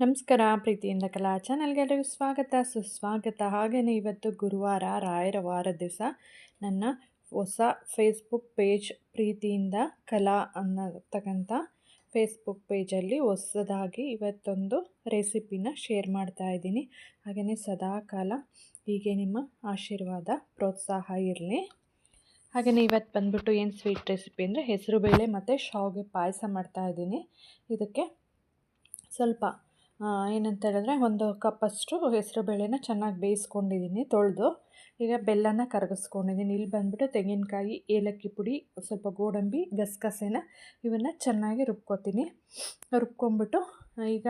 ನಮಸ್ಕಾರ, ಪ್ರೀತಿಯಿಂದ ಕಲಾ ಚಾನಲ್ಗೆ ಎಲ್ಲರಿಗೂ ಸ್ವಾಗತ. ಸುಸ್ವಾಗತ. ಹಾಗೆಯೇ ಇವತ್ತು ಗುರುವಾರ ರಾಯರ ವಾರ ದಿವಸ ನನ್ನ ಹೊಸ ಫೇಸ್ಬುಕ್ ಪೇಜ್ ಪ್ರೀತಿಯಿಂದ ಕಲಾ ಅನ್ನತಕ್ಕಂಥ ಫೇಸ್ಬುಕ್ ಪೇಜಲ್ಲಿ ಹೊಸದಾಗಿ ಇವತ್ತೊಂದು ರೆಸಿಪಿನ ಶೇರ್ ಮಾಡ್ತಾ ಇದ್ದೀನಿ. ಹಾಗೆಯೇ ಸದಾಕಾಲ ಹೀಗೆ ನಿಮ್ಮ ಆಶೀರ್ವಾದ, ಪ್ರೋತ್ಸಾಹ ಇರಲಿ. ಹಾಗೆಯೇ ಇವತ್ತು ಬಂದ್ಬಿಟ್ಟು ಏನು ಸ್ವೀಟ್ ರೆಸಿಪಿ ಅಂದರೆ ಹೆಸರುಬೇಳೆ ಮತ್ತು ಶಾವಿಗೆ ಪಾಯಸ ಮಾಡ್ತಾಯಿದ್ದೀನಿ ಇದಕ್ಕೆ ಸ್ವಲ್ಪ ಏನಂತ ಹೇಳಿದ್ರೆ ಒಂದು ಕಪ್ಪಷ್ಟು ಹೆಸರು ಬೇಳೆನ ಚೆನ್ನಾಗಿ ಬೇಯಿಸ್ಕೊಂಡಿದ್ದೀನಿ ತೊಳೆದು. ಈಗ ಬೆಲ್ಲನ ಕರಗಿಸ್ಕೊಂಡಿದ್ದೀನಿ ಇಲ್ಲಿ ಬಂದುಬಿಟ್ಟು ತೆಂಗಿನಕಾಯಿ, ಏಲಕ್ಕಿ ಪುಡಿ, ಸ್ವಲ್ಪ ಗೋಡಂಬಿ, ಗಸಗಸೆನ ಇವನ್ನ ಚೆನ್ನಾಗಿ ರುಬ್ಕೋತೀನಿ. ರುಬ್ಕೊಂಬಿಟ್ಟು ಈಗ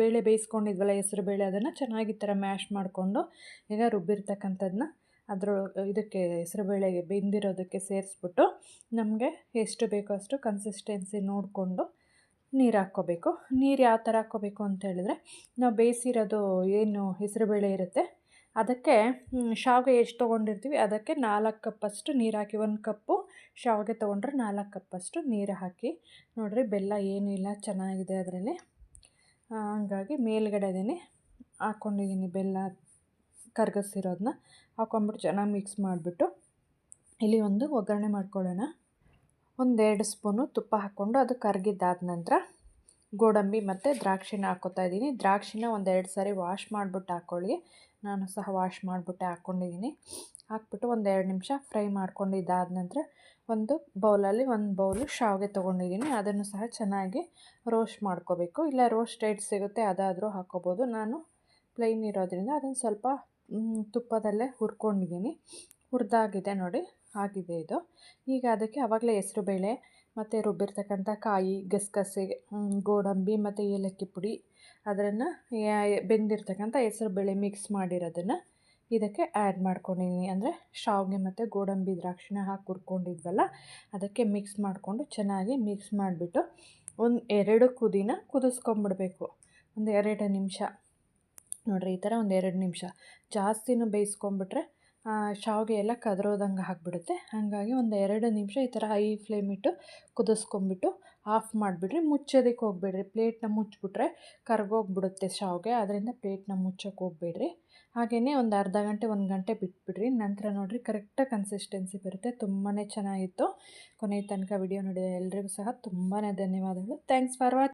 ಬೇಳೆ ಬೇಯಿಸ್ಕೊಂಡಿದ್ವಲ್ಲ, ಹೆಸರು ಬೇಳೆ ಅದನ್ನು ಚೆನ್ನಾಗಿ ಥರ ಮ್ಯಾಶ್ ಮಾಡಿಕೊಂಡು, ಈಗ ರುಬ್ಬಿರ್ತಕ್ಕಂಥದ್ದನ್ನ ಅದ್ರ, ಇದಕ್ಕೆ ಹೆಸರು ಬೇಳೆಗೆ ಬೆಂದಿರೋದಕ್ಕೆ ಸೇರಿಸ್ಬಿಟ್ಟು, ನಮಗೆ ಎಷ್ಟು ಬೇಕೋ ಅಷ್ಟು ಕನ್ಸಿಸ್ಟೆನ್ಸಿ ನೋಡಿಕೊಂಡು ನೀರು ಹಾಕ್ಕೋಬೇಕು. ನೀರು ಯಾವ ಥರ ಹಾಕ್ಕೋಬೇಕು ಅಂತ ಹೇಳಿದ್ರೆ, ನಾವು ಬೇಯಿಸಿರೋದು ಏನು ಹೆಸರುಬೇಳೆ ಇರುತ್ತೆ, ಅದಕ್ಕೆ ಶಾವಿಗೆ ಎಷ್ಟು ತೊಗೊಂಡಿರ್ತೀವಿ, ಅದಕ್ಕೆ ನಾಲ್ಕು ಕಪ್ಪಷ್ಟು ನೀರು ಹಾಕಿ, ಒಂದು ಕಪ್ಪು ಶಾವಿಗೆ ತೊಗೊಂಡ್ರೆ ನಾಲ್ಕು ಕಪ್ಪಷ್ಟು ನೀರು ಹಾಕಿ, ನೋಡಿರಿ ಬೆಲ್ಲ ಏನೂ ಇಲ್ಲ, ಚೆನ್ನಾಗಿದೆ ಅದರಲ್ಲಿ. ಹಂಗಾಗಿ ಮೇಲ್ಗಡೆದೇ ಹಾಕ್ಕೊಂಡಿದ್ದೀನಿ ಬೆಲ್ಲ ಕರ್ಗಿಸಿರೋದನ್ನ ಹಾಕ್ಕೊಂಬಿಟ್ಟು ಚೆನ್ನಾಗಿ ಮಿಕ್ಸ್ ಮಾಡಿಬಿಟ್ಟು, ಇಲ್ಲಿ ಒಂದು ಒಗ್ಗರಣೆ ಮಾಡ್ಕೊಳ್ಳೋಣ. ಒಂದೆರಡು ಸ್ಪೂನು ತುಪ್ಪ ಹಾಕ್ಕೊಂಡು ಅದು ಕರಗಿದ್ದಾದ ನಂತರ ಗೋಡಂಬಿ ಮತ್ತು ದ್ರಾಕ್ಷಿನ ಹಾಕ್ಕೋತಾ ಇದ್ದೀನಿ. ದ್ರಾಕ್ಷಿನ ಒಂದೆರಡು ಸಾರಿ ವಾಶ್ ಮಾಡಿಬಿಟ್ಟು ಹಾಕ್ಕೊಳ್ಳಿ ನಾನು ಸಹ ವಾಶ್ ಮಾಡಿಬಿಟ್ಟೆ ಹಾಕ್ಕೊಂಡಿದ್ದೀನಿ ಹಾಕ್ಬಿಟ್ಟು ಒಂದೆರಡು ನಿಮಿಷ ಫ್ರೈ ಮಾಡ್ಕೊಂಡಿದ್ದಾದ ನಂತರ ಒಂದು ಬೌಲಲ್ಲಿ ಒಂದು ಬೌಲು ಶಾವಿಗೆ ತೊಗೊಂಡಿದ್ದೀನಿ. ಅದನ್ನು ಸಹ ಚೆನ್ನಾಗಿ ರೋಸ್ಟ್ ಮಾಡ್ಕೋಬೇಕು. ಇಲ್ಲ ರೋಸ್ಟ್ ರೋಸ್ಟೆಡ್ ಸಿಗುತ್ತೆ ಅದಾದರೂ ಹಾಕ್ಕೋಬೋದು ನಾನು ಪ್ಲೈನ್ ಇರೋದ್ರಿಂದ ಅದನ್ನು ಸ್ವಲ್ಪ ತುಪ್ಪದಲ್ಲೇ ಹುರ್ಕೊಂಡಿದ್ದೀನಿ. ಹುರಿದಾಗಿದೆ ನೋಡಿ, ಆಗಿದೆ ಇದು. ಈಗ ಅದಕ್ಕೆ ಆವಾಗಲೇ ಹೆಸ್ರುಬೇಳೆ ಮತ್ತು ರುಬ್ಬಿರ್ತಕ್ಕಂಥ ಕಾಯಿ, ಗಸಗಸೆ ಗೋಡಂಬಿ, ಮತ್ತು ಏಲಕ್ಕಿ ಪುಡಿ ಅದನ್ನು ಬೆಂದಿರ್ತಕ್ಕಂಥ ಹೆಸ್ರುಬೇಳೆ ಮಿಕ್ಸ್ ಮಾಡಿರೋದನ್ನು ಇದಕ್ಕೆ ಆ್ಯಡ್ ಮಾಡ್ಕೊಂಡಿದ್ದೀನಿ ಅಂದರೆ ಶಾವಿಗೆ ಮತ್ತು ಗೋಡಂಬಿ ದ್ರಾಕ್ಷಿನ ಹಾಕಿ ಹುರ್ಕೊಂಡಿದ್ವಲ್ಲ, ಅದಕ್ಕೆ ಮಿಕ್ಸ್ ಮಾಡಿಕೊಂಡು ಚೆನ್ನಾಗಿ ಮಿಕ್ಸ್ ಮಾಡಿಬಿಟ್ಟು ಒಂದು ಎರಡು ಕುದಿನ ಕುದಿಸ್ಕೊಂಬಿಡ್ಬೇಕು. ಒಂದು ಎರಡು ನಿಮಿಷ. ನೋಡಿರಿ, ಈ ಥರ ಒಂದು ಎರಡು ನಿಮಿಷ. ಜಾಸ್ತಿನೂ ಬೇಯಿಸ್ಕೊಂಬಿಟ್ರೆ ಶಾವಿಗೆ ಎಲ್ಲ ಕದರೋದಂಗೆ ಆಗಿಬಿಡುತ್ತೆ ಹಾಗಾಗಿ ಒಂದು ಎರಡು ನಿಮಿಷ ಈ ಥರ ಹೈ ಫ್ಲೇಮ್ ಇಟ್ಟು ಕುದಿಸ್ಕೊಂಬಿಟ್ಟು ಆಫ್ ಮಾಡಿಬಿಡ್ರಿ. ಮುಚ್ಚೋದಕ್ಕೆ ಹೋಗಬೇಡ್ರಿ. ಪ್ಲೇಟ್ನ ಮುಚ್ಚಿಬಿಟ್ರೆ ಕರ್ಗೋಗ್ಬಿಡುತ್ತೆ ಶಾವಿಗೆ. ಅದರಿಂದ ಪ್ಲೇಟ್ನ ಮುಚ್ಚೋಕೆ ಹೋಗ್ಬೇಡ್ರಿ. ಹಾಗೆಯೇ ಒಂದು ಅರ್ಧ ಗಂಟೆ, ಒಂದು ಗಂಟೆ ಬಿಟ್ಬಿಡ್ರಿ. ನಂತರ ನೋಡಿರಿ ಕರೆಕ್ಟಾಗಿ ಕನ್ಸಿಸ್ಟೆನ್ಸಿ ಬರುತ್ತೆ. ತುಂಬಾ ಚೆನ್ನಾಗಿತ್ತು. ಕೊನೆಯ ತನಕ ವಿಡಿಯೋ ನೋಡಿದ ಎಲ್ರಿಗೂ ಸಹ ತುಂಬಾ ಧನ್ಯವಾದಗಳು. Thanks for watch